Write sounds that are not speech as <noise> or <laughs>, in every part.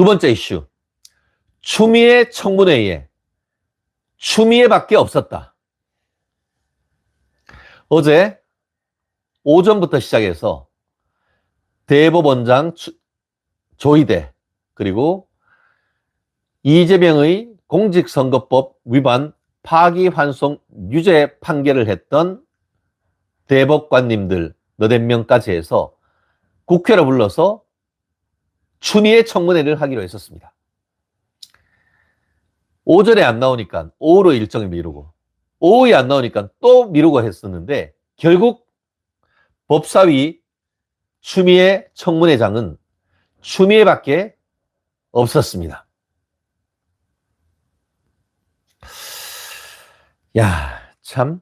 두 번째 이슈. 추미애 청문회에 추미애밖에 없었다. 어제 오전부터 시작해서 대법원장 추- 조희대 그리고 이재명의 공직선거법 위반 파기환송 유죄 판결을 했던 대법관님들 너댓 명까지 해서 국회로 불러서 추미애 청문회를 하기로 했었습니다. 오전에 안 나오니까 오후로 일정을 미루고 오후에 안 나오니까 또 미루고 했었는데 결국 법사위 추미애 청문회장은 추미애밖에 없었습니다. 야, 참.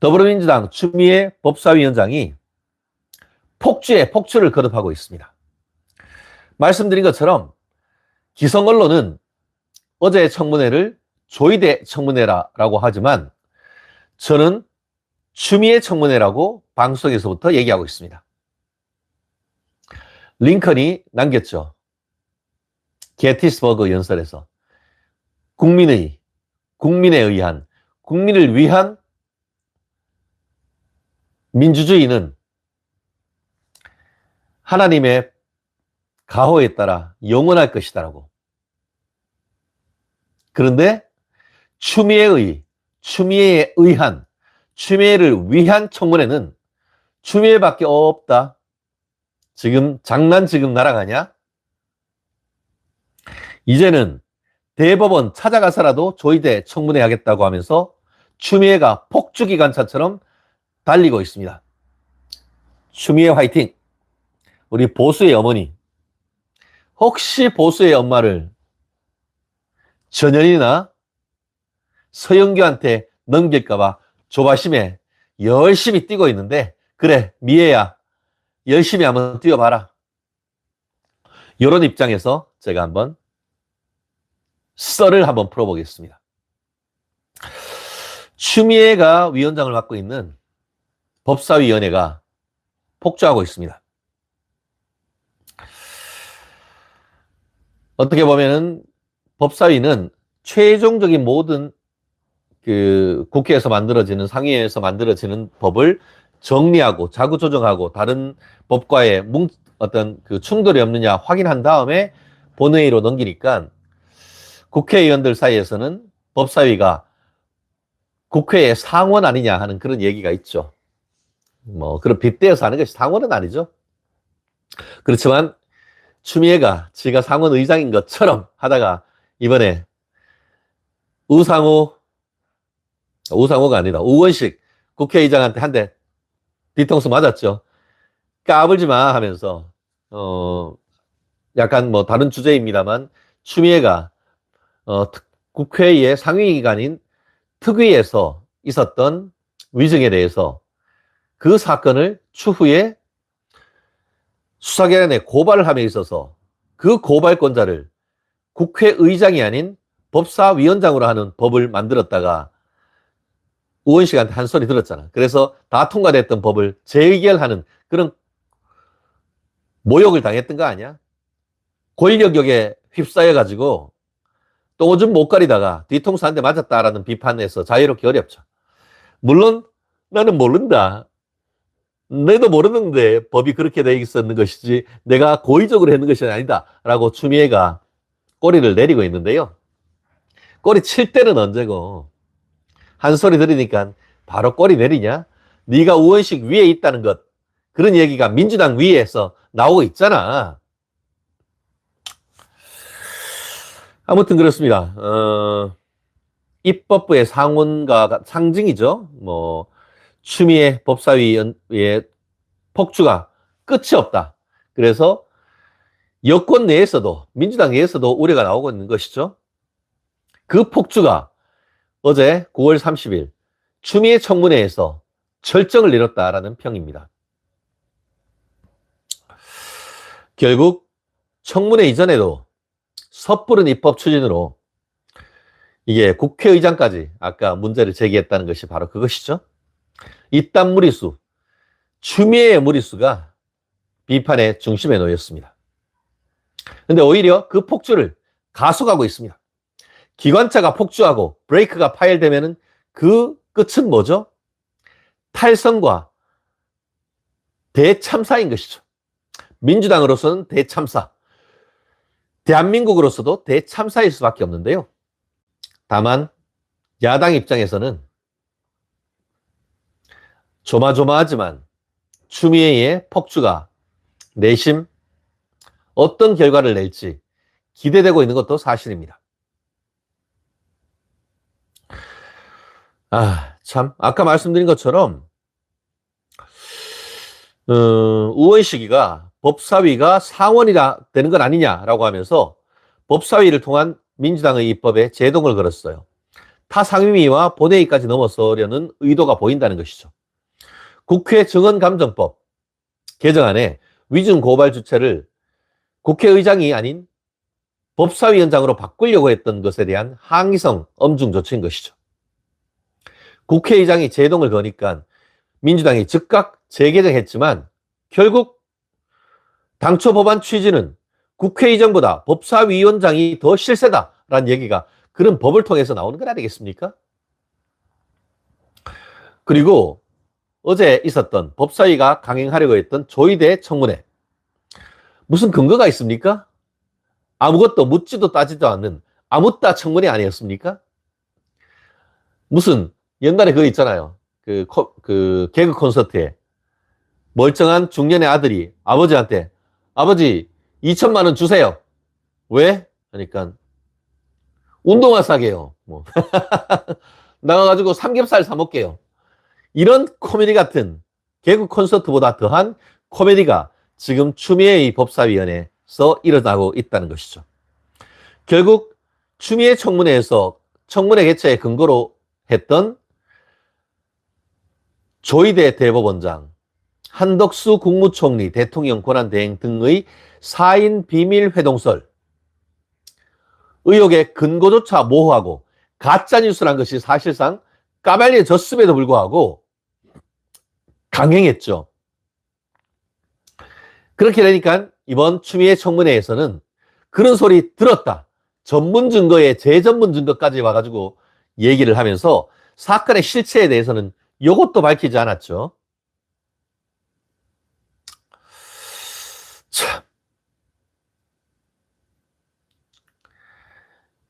더불어민주당 추미애 법사위원장이 폭주에 폭주를 거듭하고 있습니다. 말씀드린 것처럼 기성 언론은 어제 청문회를 조이대 청문회라고 하지만 저는 추미애 청문회라고 방송에서부터 얘기하고 있습니다. 링컨이 남겼죠. 게티스버그 연설에서 국민의 국민에 의한 국민을 위한 민주주의는 하나님의 가호에 따라 영원할 것이다라고. 그런데 추미애의 추미애에 의한 추미애를 위한 청문회는 추미애밖에 없다. 지금 장난 지금 날아가냐? 이제는 대법원 찾아가서라도 조이대 청문회 하겠다고 하면서 추미애가 폭주기관차처럼 달리고 있습니다. 추미애 화이팅! 우리 보수의 어머니. 혹시 보수의 엄마를 전현이나 서영규한테 넘길까봐 조바심에 열심히 뛰고 있는데, 그래, 미애야. 열심히 한번 뛰어봐라. 이런 입장에서 제가 한번 썰을 한번 풀어보겠습니다. 추미애가 위원장을 맡고 있는 법사위원회가 폭주하고 있습니다. 어떻게 보면은 법사위는 최종적인 모든 그 국회에서 만들어지는 상위에서 만들어지는 법을 정리하고 자구 조정하고 다른 법과의 뭉 어떤 그 충돌이 없느냐 확인한 다음에 본회의로 넘기니까 국회의원들 사이에서는 법사위가 국회의 상원 아니냐 하는 그런 얘기가 있죠. 뭐 그런 빗대어서 하는 것이 상원은 아니죠. 그렇지만 추미애가 지가 상원 의장인 것처럼 하다가 이번에 우상호 우상호가 아니다 우원식 국회의장한테 한 대 뒤통수 맞았죠. 까불지 마 하면서 어 약간 뭐 다른 주제입니다만 추미애가 어 특- 국회의 상위기관인 특위에서 있었던 위증에 대해서 그 사건을 추후에 수사기관에 고발을 함에 있어서 그 고발권자를 국회의장이 아닌 법사위원장으로 하는 법을 만들었다가 우원식한테 한 소리 들었잖아. 그래서 다 통과됐던 법을 재의결하는 그런 모욕을 당했던 거 아니야? 권력욕에 휩싸여가지고 또 오줌 못 가리다가 뒤통수 한 대 맞았다라는 비판에서 자유롭기 어렵죠. 물론 나는 모른다. 내도 모르는데 법이 그렇게 돼 있었는 것이지 내가 고의적으로 했는 것이 아니다. 라고 추미애가 꼬리를 내리고 있는데요. 꼬리 칠 때는 언제고 한 소리 들으니까 바로 꼬리 내리냐? 네가 우원식 위에 있다는 것 그런 얘기가 민주당 위에서 나오고 있잖아. 아무튼 그렇습니다. 어, 입법부의 상원과 상징이죠. 뭐 추미애 법사위의 폭주가 끝이 없다. 그래서 여권 내에서도 민주당 내에서도 우려가 나오고 있는 것이죠. 그 폭주가 어제 9월 30일 추미애 청문회에서 결정을 내렸다라는 평입니다. 결국 청문회 이전에도 섣부른 입법 추진으로 이게 국회의장까지 아까 문제를 제기했다는 것이 바로 그것이죠. 이딴 무리수, 추미애의 무리수가 비판의 중심에 놓였습니다. 근데 오히려 그 폭주를 가속하고 있습니다. 기관차가 폭주하고 브레이크가 파열되면은 그 끝은 뭐죠? 탈선과 대참사인 것이죠. 민주당으로서는 대참사, 대한민국으로서도 대참사일 수밖에 없는데요. 다만 야당 입장에서는 조마조마하지만 추미애의 폭주가 내심 어떤 결과를 낼지 기대되고 있는 것도 사실입니다. 아, 참, 아까 말씀드린 것처럼, 어, 우원 시기가 법사위가 상원이다 되는 건 아니냐라고 하면서 법사위를 통한 민주당의 입법에 제동을 걸었어요. 타상임위와 본회의까지 넘어서려는 의도가 보인다는 것이죠. 국회 정언감정법 개정안에 위증 고발 주체를 국회의장이 아닌 법사위원장으로 바꾸려고 했던 것에 대한 항의성 엄중 조치인 것이죠. 국회의장이 제동을 거니까 민주당이 즉각 재개정했지만 결국 당초 법안 취지는 국회의장보다 법사위원장이 더 실세다라는 얘기가 그런 법을 통해서 나오는 건 아니겠습니까? 그리고 어제 있었던 법사위가 강행하려고 했던 조의대 청문회. 무슨 근거가 있습니까? 아무것도 묻지도 따지도 않는 아무따 청문회 아니었습니까? 무슨 옛날에 그거 있잖아요. 그, 코- 그 개그 콘서트에 멀쩡한 중년의 아들이 아버지한테 아버지 2천만 원 주세요. 왜? 하니까 운동화 사게요. 뭐 <laughs> 나가가지고 삼겹살 사 먹게요. 이런 코미디 같은 개그 콘서트보다 더한 코미디가 지금 추미애의 법사위원회에서 일어나고 있다는 것이죠. 결국 추미애 청문회에서 청문회 개최의 근거로 했던 조희대 대법원장, 한덕수 국무총리, 대통령 권한대행 등의 4인 비밀 회동설, 의혹의 근거조차 모호하고 가짜뉴스란 것이 사실상 까발려졌음에도 불구하고 강행했죠. 그렇게 되니까 이번 추미애 청문회에서는 그런 소리 들었다. 전문 증거에 재전문 증거까지 와가지고 얘기를 하면서 사건의 실체에 대해서는 이것도 밝히지 않았죠. 참.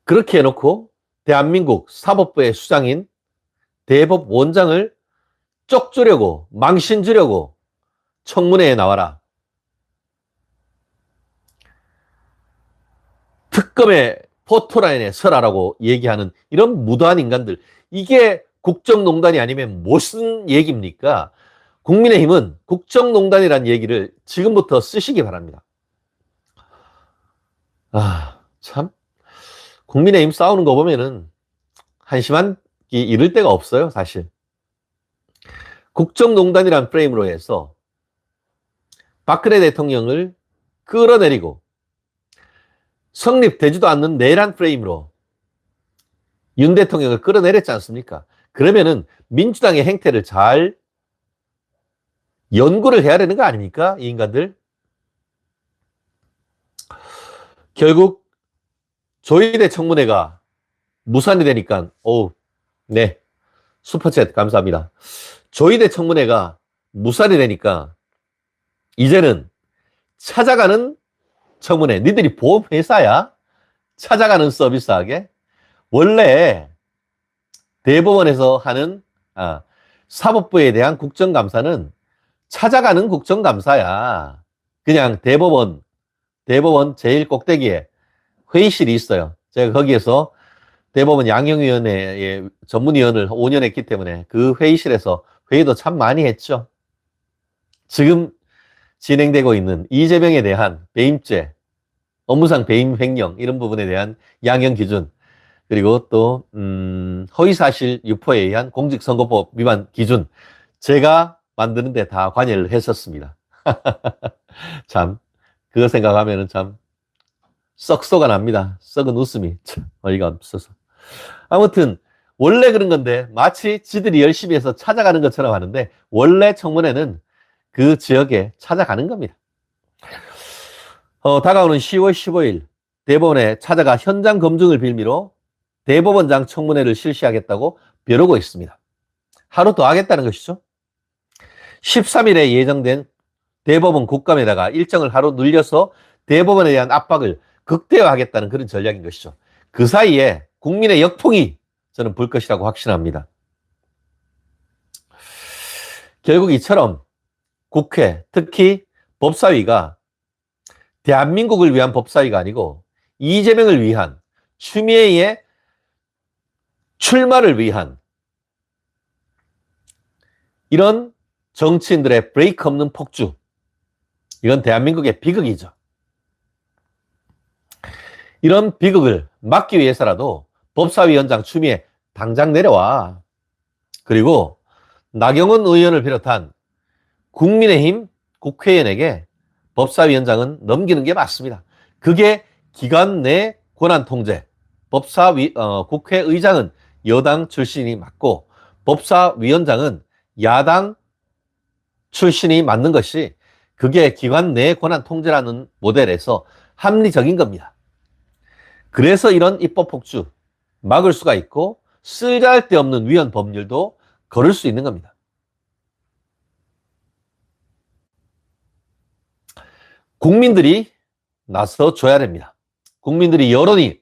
그렇게 해놓고 대한민국 사법부의 수장인 대법원장을 쪽 주려고 망신 주려고 청문회에 나와라. 특검의 포토라인에 서라라고 얘기하는 이런 무도한 인간들. 이게 국정농단이 아니면 무슨 얘기입니까? 국민의힘은 국정농단이라는 얘기를 지금부터 쓰시기 바랍니다. 아, 참. 국민의힘 싸우는 거 보면은 한심한 이 이를 데가 없어요, 사실. 국정농단이란 프레임으로 해서 박근혜 대통령을 끌어내리고 성립되지도 않는 내란 프레임으로 윤 대통령을 끌어내렸지 않습니까? 그러면은 민주당의 행태를 잘 연구를 해야 되는 거 아닙니까? 이 인간들. 결국 조희대 청문회가 무산이 되니까, 오, 네. 슈퍼챗 감사합니다. 조희대 청문회가 무산이 되니까, 이제는 찾아가는 청문회. 니들이 보험회사야? 찾아가는 서비스하게? 원래 대법원에서 하는 아, 사법부에 대한 국정감사는 찾아가는 국정감사야. 그냥 대법원, 대법원 제일 꼭대기에 회의실이 있어요. 제가 거기에서 대법원 양형위원회의 전문위원을 5년 했기 때문에 그 회의실에서 회의도 참 많이 했죠. 지금 진행되고 있는 이재명에 대한 배임죄, 업무상 배임 횡령 이런 부분에 대한 양형 기준 그리고 또 음, 허위사실 유포에 의한 공직선거법 위반 기준 제가 만드는데 다 관여를 했었습니다. <laughs> 참 그거 생각하면은 참 썩소가 납니다. 썩은 웃음이 참 어이가 없어서 아무튼 원래 그런 건데 마치 지들이 열심히 해서 찾아가는 것처럼 하는데 원래 청문회는 그 지역에 찾아가는 겁니다. 어, 다가오는 10월 15일 대법원에 찾아가 현장 검증을 빌미로 대법원장 청문회를 실시하겠다고 벼르고 있습니다. 하루 더 하겠다는 것이죠. 13일에 예정된 대법원 국감에다가 일정을 하루 늘려서 대법원에 대한 압박을 극대화하겠다는 그런 전략인 것이죠. 그 사이에 국민의 역풍이 저는 불 것이라고 확신합니다. 결국 이처럼 국회, 특히 법사위가 대한민국을 위한 법사위가 아니고 이재명을 위한 추미애의 출마를 위한 이런 정치인들의 브레이크 없는 폭주. 이건 대한민국의 비극이죠. 이런 비극을 막기 위해서라도 법사위원장 추미애 당장 내려와. 그리고 나경원 의원을 비롯한 국민의힘 국회의원에게 법사위원장은 넘기는 게 맞습니다. 그게 기관 내 권한 통제. 법사위 어, 국회의장은 여당 출신이 맞고 법사위원장은 야당 출신이 맞는 것이 그게 기관 내 권한 통제라는 모델에서 합리적인 겁니다. 그래서 이런 입법 폭주 막을 수가 있고 쓸데없는 위헌 법률도 걸을 수 있는 겁니다. 국민들이 나서 줘야 됩니다. 국민들이 여론이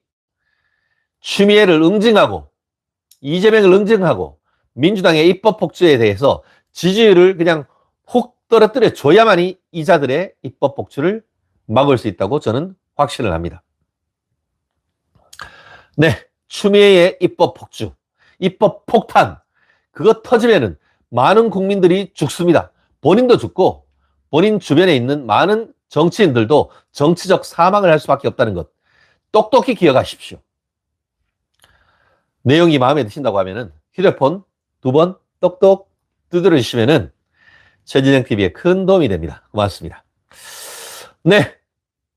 추미애를 응징하고 이재명을 응징하고 민주당의 입법 폭주에 대해서 지지율을 그냥 훅 떨어뜨려 줘야만이 이자들의 입법 폭주를 막을 수 있다고 저는 확신을 합니다. 네, 추미애의 입법 폭주, 입법 폭탄, 그거 터지면은 많은 국민들이 죽습니다. 본인도 죽고 본인 주변에 있는 많은 정치인들도 정치적 사망을 할 수밖에 없다는 것 똑똑히 기억하십시오. 내용이 마음에 드신다고 하면은 휴대폰 두 번 똑똑 두드려 주시면은 최진영 TV에 큰 도움이 됩니다. 고맙습니다. 네.